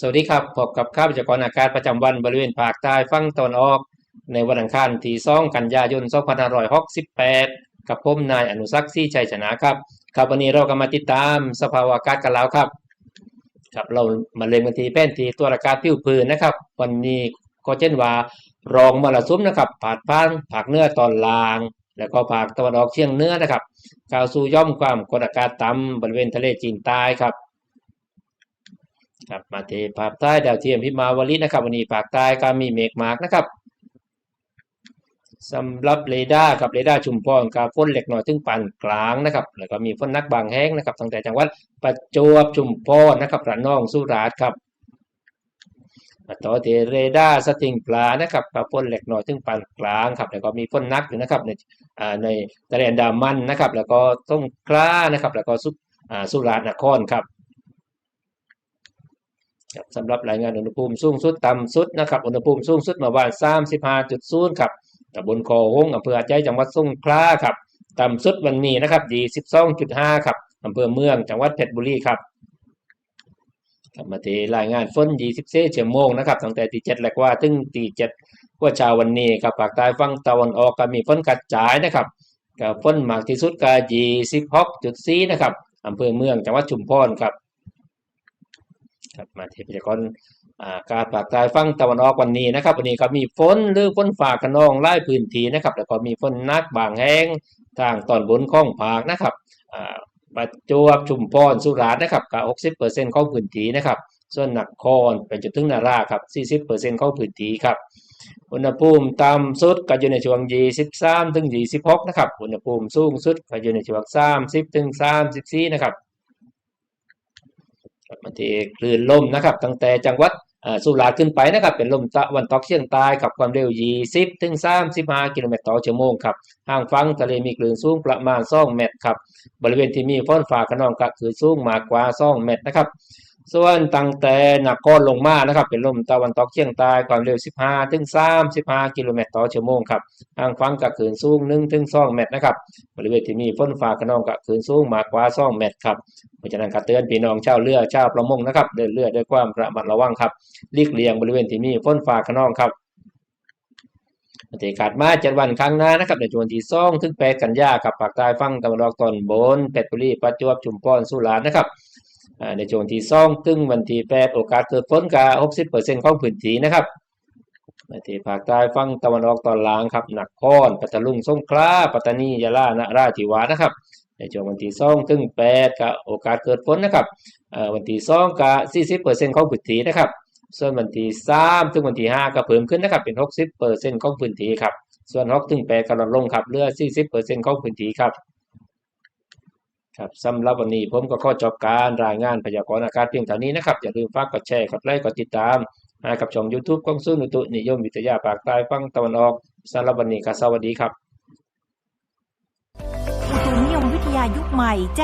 สวัสดีครับพบกับข้าพเจ้ากรอากาศประจำวันบริเวณภาคใต้ฝั่งตะวันออก ในวันอังคารที่2กันยายน2568 กับผมนายอนุสักษ์ศรีชัยชนะครับครับวันนี้เราก็มาติดตามสภาวะอากาศกันแล้วครับ ครับเรามาเริ่มกันทีแป้นทีตัวอากาศผิวพื้นนะครับ วันนี้ก็เช่นว่ารองมรสุมนะครับผ่านผ่านภาคเนื้อตอนล่าง แล้วก็ภาคตะวันออกเฉียงเนื้อนะครับกล่าวสู่ย่อมความกดอากาศต่ำบริเวณทะเลจีนใต้ครับ ครับมาเทภาคใต้ดาวเทียมพิมาวลีนะครับ วันนี้ภาคใต้ก็มีเมฆมากนะครับสำหรับเรดาร์กับเรดาร์ชุมพรกับฝนเล็กน้อยถึงปานกลางนะครับ แล้วก็มีฝนนักบางแห้งนะครับตั้งแต่จังหวัดประจวบชุมพรนะครับระนองสุราษฎร์ครับมาต่อที่เรดาร์สติงปลานะครับกับฝนเล็กน้อยถึงปานกลางครับ แล้วก็มีฝนนักอยู่นะครับในในทะเลนดามันนะครับ แล้วก็สงขลานะครับ แล้วก็สุสุราษฎร์นครครับ สำหรับรายงานอุณหภูมิสูงสุดต่ำสุดนะครับอุณหภูมิสูงสุดเมื่อวาน35.0ครับตำบลคอหงอำเภออาจใจจังหวัดสงขลาครับต่ำสุดวันนี้นะครับ22.5ครับอำเภอเมืองจังหวัดเพชรบุรีครับกลับมาทีรายงานฝน24ชั่วโมงนะครับตั้งแต่ตี7แหลกว่าถึงตี7กว่าเช้าวันนี้ครับภาคใต้ฝั่งตะวันออกก็มีฝนกระจายนะครับก็ฝนมากที่สุดก็26.4นะครับอำเภอเมืองจังหวัดชุมพรครับ ครับมาที่พยากรณ์อ่าการภาคใต้ฝั่งตะวันออกวันนี้นะครับวันนี้ก็มีฝนหรือฝนฟ้าขนองหลายพื้นที่นะครับแล้วก็มีฝนนักบางแห่งทางตอนบนของภาคนะครับอ่าประจวบชุมพรสุราษฎร์นะครับก็60%ของพื้นที่นะครับ ส่วนนครเป็นจุดถึงนาราครับ 40%ของพื้นที่ครับอุณหภูมิต่ำสุดก็อยู่ในช่วง 23 ถึง 26 นะครับ อุณหภูมิสูงสุดก็อยู่ในช่วง 30 ถึง 34 นะครับ บางที่คลื่นลมนะครับ ตั้งแต่จังหวัดสุราษฎร์ขึ้นไปนะครับ เป็นลมตะวันตกเฉียงใต้กับความเร็ว 20 ถึง 35 กิโลเมตรต่อชั่วโมงครับห่างฝั่งทะเลมีคลื่นสูงประมาณ 2 เมตรครับ บริเวณที่มีฝนฟ้าขนองก็คือสูงมากกว่า 2 เมตรนะครับ ส่วนตั้งแต่นครลงมานะครับ เป็นลมตะวันตกเฉียงใต้ความเร็ว 15 ถึง 35 กิโลเมตรต่อชั่วโมงครับห่างฝั่งก็คลื่นสูง1ถึง2เมตรนะครับ บริเวณที่มีฝนฟ้าขนองก็คลื่นสูงมากกว่า2เมตรครับเพราะฉะนั้นก็เตือนพี่น้องชาวเรือชาวประมงนะครับ เดินเรือด้วยความระมัดระวังครับลีกเลี่ยงบริเวณที่มีฝนฟ้าขนองครับบรรยากาศมาเจ็ดวันข้งหน้านะครับในช่วงที่สองถึงแปดกันยาครับภาคใต้ฝั่งตะวันออกตอนบนเพชรบุรีประจวบชุมพรสุราษฎร์นะครับ ในช่วงที่สองถึงวันที่แปดโอกาสเกิดฝนกะหกสิบเปอร์เซ็นต์ของพื้นที่นะครับในที่ภาคใต้ฝั่งตะวันออกตอนล่างครับหนักครปัตตานีสงขลาปัตตานียะลานราธิวาสนะครับ ในช่วงวันที่สองถึงแปดก็โอกาสเกิดฝนนะครับวันที่สองก็สี่สิบเปอร์เซ็นต์ของพื้นที่นะครับ ส่วนวันที่สามถึงวันที่ห้าก็เพิ่มขึ้นนะครับเป็นหกสิบเปอร์เซ็นต์ของพื้นที่ครับส่วนหกถึงแปดก็ลดลงครับเหลือสี่สิบเปอร์เซ็นต์ของพื้นที่ครับ ครับสำหรับวันนี้ผมก็ข้อจบการรายงานพยากรณ์อากาศเพียงเท่านี้นะครับ อย่าลืมฝากกดแชร์กดไลค์กดติดตามให้กับช่อง YouTube ของศูนย์อุตุนิยมวิทยาปากใต้ฝั่งตะวันออกสำหรับวันนี้ก็สวัสดีครับ อุตุนิยมวิทยายุคใหม่แจ้ง